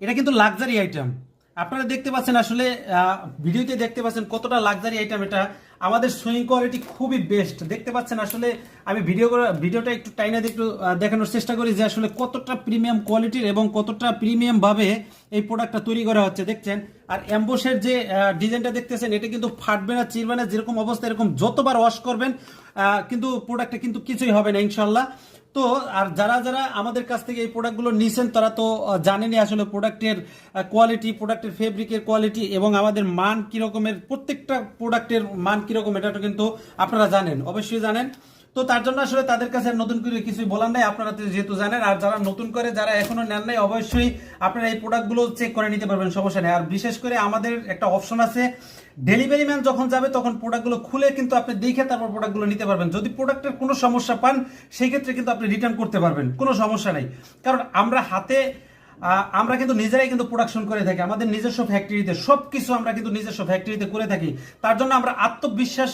এটা কিন্তু luxury item আপনারা দেখতে পাচ্ছেন আসলে ভিডিওতে দেখতে পাচ্ছেন কতটা লাক্সারি আইটেম এটা। আমাদের সুইং কোয়ালিটি খুবই বেস্ট। দেখতে পাচ্ছেন আসলে আমি ভিডিও ভিডিওটা একটু টাইনা একটু দেখানোর চেষ্টা করি যে আসলে কতটা প্রিমিয়াম কোয়ালিটির এবং কতটা প্রিমিয়াম ভাবে এই প্রোডাক্টটা তৈরি করা হচ্ছে। দেখছেন? আর অ্যাম্বোসের যে ডিজাইনটা দেখতেছেন এটা কিন্তু ফাটবে না চিরবে না যেরকম অবস্থা এরকম যতবার ওয়াশ করবেন কিন্তু প্রোডাক্টটা কিন্তু কিছুই হবে না ইনশাল্লাহ তো আর যারা যারা আমাদের কাছ থেকে এই প্রোডাক্টগুলো নিয়েছেন তারা তো আহ, জানেনই আসলে প্রোডাক্টের কোয়ালিটি প্রোডাক্টের ফেব্রিকের কোয়ালিটি এবং আমাদের মান কিরকমের প্রত্যেকটা প্রোডাক্টের মান কীরকম এটা কিন্তু আপনারা জানেন, অবশ্যই জানেন। তো তার জন্য আসলে তাদের কাছে নতুন করে কিছুই বলার নাই, আপনারা যেহেতু জানেন, আর যারা নতুন করে, যারা এখনও নেন নাই, অবশ্যই আপনারা এই প্রোডাক্টগুলো চেক করে নিতে পারবেন, সমস্যা নেই। আর বিশেষ করে আমাদের একটা অপশন আছে ডেলিভারি ম্যান যখন যাবে, তখন প্রোডাক্টগুলো খুলে কিন্তু আপনি দেখে তারপর প্রোডাক্টগুলো নিতে পারবেন। যদি প্রোডাক্টের কোনো সমস্যা পান, সেই ক্ষেত্রে কিন্তু আপনি রিটার্ন করতে পারবেন, কোনো সমস্যা নেই। কারণ আমরা হাতে আমরা কিন্তু নিজেরাই কিন্তু প্রোডাকশন করে থাকি। আমাদের নিজস্ব ফ্যাক্টরিতে সব কিছু আমরা কিন্তু নিজস্ব ফ্যাক্টরিতে করে থাকি। তার জন্য আমরা আত্মবিশ্বাস,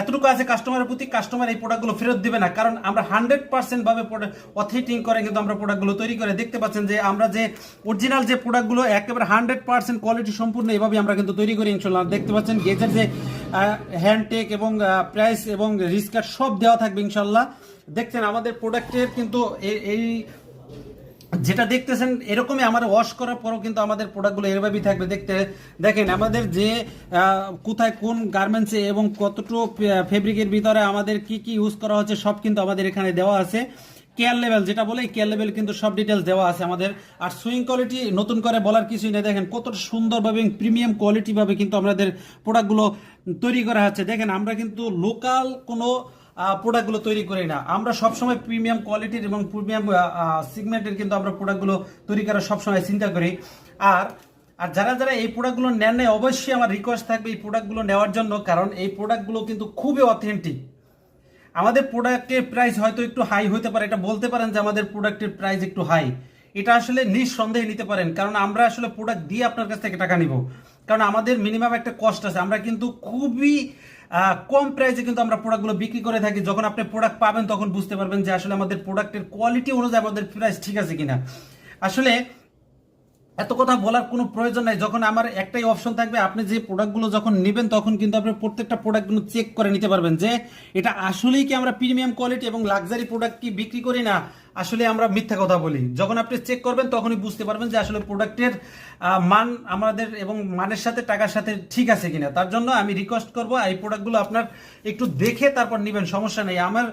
এতটুকু আছে কাস্টমারের প্রতি কাস্টমার এই প্রোডাক্টগুলো ফেরত দিবে না। কারণ আমরা হান্ড্রেড পার্সেন্ট ভাবে অথেন্টিং করে কিন্তু আমরা প্রোডাক্টগুলো তৈরি করে। দেখতে পাচ্ছেন যে আমরা যে অরিজিনাল যে প্রোডাক্টগুলো একেবারে হান্ড্রেড পার্সেন্ট কোয়ালিটি সম্পূর্ণ এভাবে আমরা কিন্তু তৈরি করি ইনশাল্লাহ। দেখতে পাচ্ছেন গেজের যে হ্যান্ডটেক এবং প্রাইস এবং রিস্কার সব দেওয়া থাকবে ইনশাল্লাহ। দেখছেন আমাদের প্রোডাক্টের কিন্তু এই যেটা দেখতেছেন, এরকমই আমার ওয়াশ করার পরও কিন্তু আমাদের প্রোডাক্টগুলো এরভাবেই থাকবে। দেখতে, দেখেন, আমাদের যে কোথায় কোন গার্মেন্টসে এবং কতটুকু ফেব্রিকের ভিতরে আমাদের কি কি ইউজ করা হচ্ছে, সব কিন্তু আমাদের এখানে দেওয়া আছে। কেয়ার লেভেল যেটা বলে কেয়ার লেভেল কিন্তু সব ডিটেলস দেওয়া আছে আমাদের। আর সুইং কোয়ালিটি নতুন করে বলার কিছুই নেই। দেখেন কত সুন্দরভাবে প্রিমিয়াম কোয়ালিটিভাবে কিন্তু আমাদের প্রোডাক্টগুলো তৈরি করা হচ্ছে। দেখেন, আমরা কিন্তু লোকাল কোনো প্রোডাক্টগুলো তৈরি করি না। আমরা সবসময় প্রিমিয়াম কোয়ালিটির এবং প্রিমিয়াম সিগমেন্টের কিন্তু আমরা প্রোডাক্টগুলো তৈরি করার সবসময় চিন্তা করি। আর আর যারা যারা এই প্রোডাক্টগুলো নেন নাই, অবশ্যই আমার রিকোয়েস্ট থাকবে এই প্রোডাক্টগুলো নেওয়ার জন্য, কারণ এই প্রোডাক্টগুলো কিন্তু খুবই অথেন্টিক আমাদের প্রোডাক্টের প্রাইস হয়তো একটু হাই হতে পারে, এটা বলতে পারেন যে আমাদের প্রোডাক্টের প্রাইস একটু হাই এটা আসলে নিঃসন্দেহে নিতে পারেন, কারণ আমরা আসলে প্রোডাক্ট দিয়ে আপনার কাছ থেকে টাকা নিব। কারণ আমাদের মিনিমাম একটা কস্ট আছে। আমরা কিন্তু খুবই কম প্রাইসে কিন্তু আমরা প্রোডাক্টগুলো বিক্রি করে থাকি। যখন আপনি প্রোডাক্ট পাবেন, তখন বুঝতে পারবেন যে আসলে আমাদের প্রোডাক্টের কোয়ালিটি অনুযায়ী আমাদের প্রাইস ঠিক আছে কিনা। আসলে এত কথা বলার কোনো প্রয়োজন নাই। যখন আমার একটাই অপশন থাকবে, আপনি যে প্রোডাক্টগুলো যখন নেবেন, তখন কিন্তু আপনি প্রত্যেকটা প্রোডাক্টগুলো চেক করে নিতে পারবেন যে এটা আসলেই কি আমরা প্রিমিয়াম কোয়ালিটি এবং লাক্সারি প্রোডাক্ট কি বিক্রি করি না। আসলে আমরা মিথ্যা কথা বলি। যখন আপনি চেক করবেন, তখনই বুঝতে পারবেন যে আসলে প্রোডাক্টের মান আমাদের এবং মানের সাথে, টাকার সাথে ঠিক আছে কিনা। তার জন্য আমি রিকোয়েস্ট করব, এই প্রোডাক্টগুলো আপনার একটু দেখে তারপর নেবেন, সমস্যা নেই। আমার